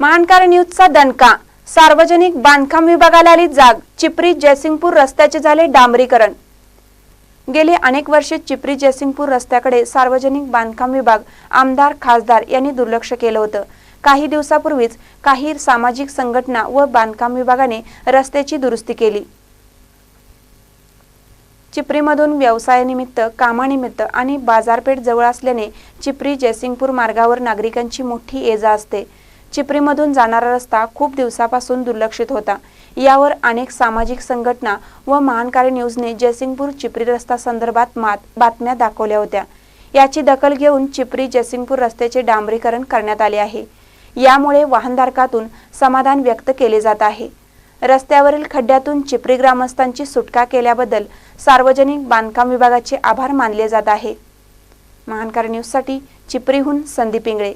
महानकार न्यूजचा दणका. सार्वजनिक बांधकाम विभागाला आली जाग. चिपरी जयसिंगपूर रस्त्याचे झाले डांबरीकरण. गेली अनेक वर्षे चिपरी जयसिंगपूर रस्त्याकडे सार्वजनिक बांधकाम विभाग आमदार खासदार यांनी दुर्लक्ष केलं होतं. काही दिवसापूर्वीच काही सामाजिक संघटना व बांधकाम विभागाने रस्त्याची दुरुस्ती केली. चिपरीमधून व्यवसायानिमित्त कामानिमित्त आणि बाजारपेठ जवळ असल्याने चिपरी जयसिंगपूर मार्गावर नागरिकांची मोठी ये जा असते. चिपरीमधून जाणारा रस्ता खूप दिवसापासून दुर्लक्षित होता. यावर अनेक सामाजिक संघटना व महानकारी न्यूजने जयसिंगपूर चिपरी रस्ता संदर्भात मात बातम्या दाखवल्या होत्या. याची दखल घेऊन चिपरी जयसिंगपूर रस्त्याचे डांबरीकरण करण्यात आले आहे. यामुळे वाहनधारकातून समाधान व्यक्त केले जात आहे. रस्त्यावरील खड्ड्यातून चिपरी ग्रामस्थांची सुटका केल्याबद्दल सार्वजनिक बांधकाम विभागाचे आभार मानले जात आहे. महानकार न्यूजसाठी चिपरीहून संदीप इंगळे.